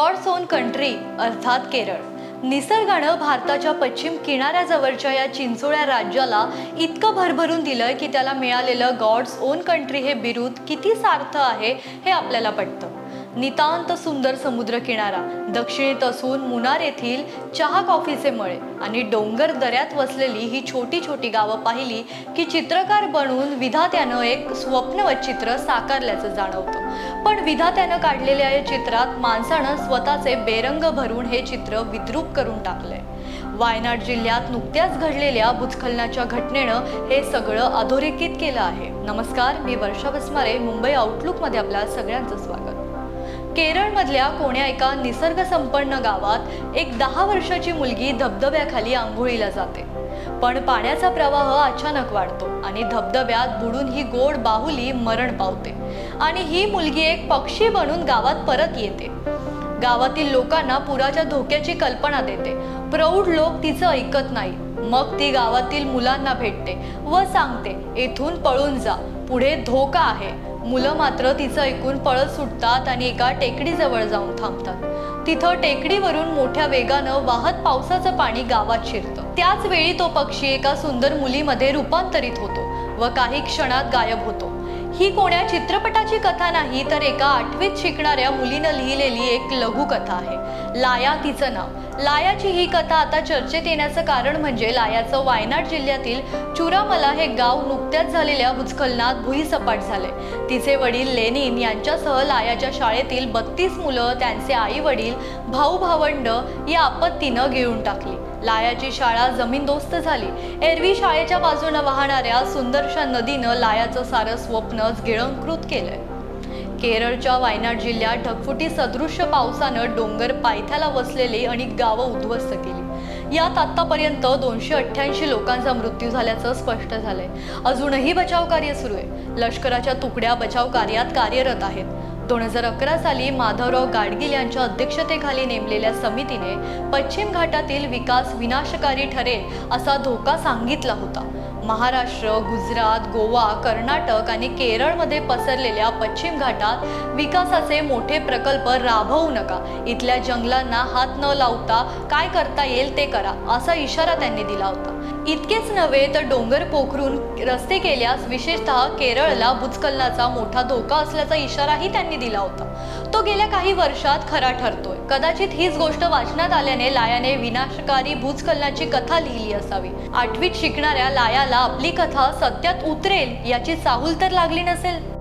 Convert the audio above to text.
God's on country अर्थात केरळ. निसर्गानं भारताच्या पश्चिम किनाऱ्याजवळच्या या चिंचोळ्या राज्याला इतकं भरभरून दिलंय की त्याला मिळालेलं गॉड्स ओन कंट्री हे बिरूद किती सार्थ आहे हे आपल्याला पटतं. नितांत सुंदर समुद्र किनारा दक्षिणेत असून मुनार येथील चहा कॉफीचे मळे आणि डोंगर दऱ्यात वसलेली ही छोटी छोटी गावं पाहिली की चित्रकार बनून विधात्यानं एक स्वप्नवत चित्र साकारल्याचं जाणवतं. पण विधात्यानं काढलेल्या या चित्रात माणसानं स्वतःचे बेरंग भरून हे चित्र विद्रूप करून टाकलंय. वायनाड जिल्ह्यात नुकत्याच घडलेल्या भूस्खलनाच्या घटनेनं हे सगळं अधोरेखित केलं आहे. नमस्कार मी वर्षा बसमारे मुंबई आउटलुकमध्ये आपल्या सगळ्यांचं स्वागत. केरळमधल्या कोण्या एका निसर्गसंपन्न गावात एक दहा वर्षाची मुलगी धबधब्याखाली आंघोळीला जाते. पण पाण्याचा प्रवाह अचानक वाढतो आणि धबधब्यात बुडून ही गोड बाहुली मरण पावते आणि ही मुलगी एक पक्षी बनून गावात परत येते. गावातील लोकांना पुराच्या धोक्याची कल्पना देते. प्रौढ लोक तिचं ऐकत नाही. मग ती गावातील मुलांना भेटते व सांगते येथून पळून जा. पुढे धोका आहे. मुलं मात्र तिचं ऐकून पळत सुटतात आणि एका टेकडीजवळ जाऊन थांबतात. तिथं टेकडीवरून मोठ्या वेगानं वाहत पावसाचं पाणी गावात शिरतं. त्याच वेळी तो पक्षी एका सुंदर मुलीमध्ये रूपांतरित होतो व काही क्षणात गायब होतो. ही कोण्या चित्रपटाची कथा नाही तर एका आठवीत शिकणाऱ्या मुलीनं लिहिलेली एक लघुकथा आहे. लाया तिचं नाव. लायाची ही कथा आता चर्चेत येण्याचं कारण म्हणजे लायाचं वायनाड जिल्ह्यातील चुरामला हे गाव नुकत्याच झालेल्या भूस्खलनात भुईसपाट झाले तिचे वडील लेनिन यांच्यासह लायाच्या शाळेतील बत्तीस मुलं त्यांचे आई वडील भाऊ भावंड या आपत्तीनं गिळून टाकली. लायाची शाळा जमीनदोस्त झाली. एरवी शाळेच्या बाजूनं वाहणाऱ्या सुंदरशा नदीनं लायाचं सारं स्वप्नच गिळंकृत केलंय. केरळच्या वायनाड जिल्ह्यात ढगफुटी सदृश्य पावसानं डोंगर पायथ्याला वसलेली आणि गावं उद्ध्वस्त केली. यात आतापर्यंत दोनशे अठ्ठ्याऐंशी लोकांचा मृत्यू झाल्याचं स्पष्ट झालंय. अजूनही बचाव कार्य सुरू आहे. लष्कराच्या तुकड्या बचाव कार्यात कार्यरत आहेत. दोन हजार अकरा साली माधवराव गाडगील यांच्या अध्यक्षतेखाली नेमलेल्या समितीने पश्चिम घाटातील विकास विनाशकारी ठरेल असा धोका सांगितला होता. महाराष्ट्र गुजरात गोवा कर्नाटक आणि केरळमध्ये पसरलेल्या पश्चिम घाटात विकासाचे मोठे प्रकल्प राबवू नका. इथल्या जंगलांना हात न लावता काय करता येईल ते करा असा इशारा त्यांनी दिला होता. इतकेच नव्हे तर डोंगर पोखरून रस्ते केल्यास विशेषतः केरळला भूस्खलनाचा मोठा धोका असल्याचा इशाराही त्यांनी दिला होता. तो गेल्या काही वर्षात खरा ठरतोय. कदाचित हीच गोष्ट वाचनात आल्याने लायाने विनाशकारी भूस्खलनाची कथा लिहिली असावी. आठवीत शिकणाऱ्या लायाला आपली कथा सत्यात उतरेल याची चाहूल तर लागली नसेल.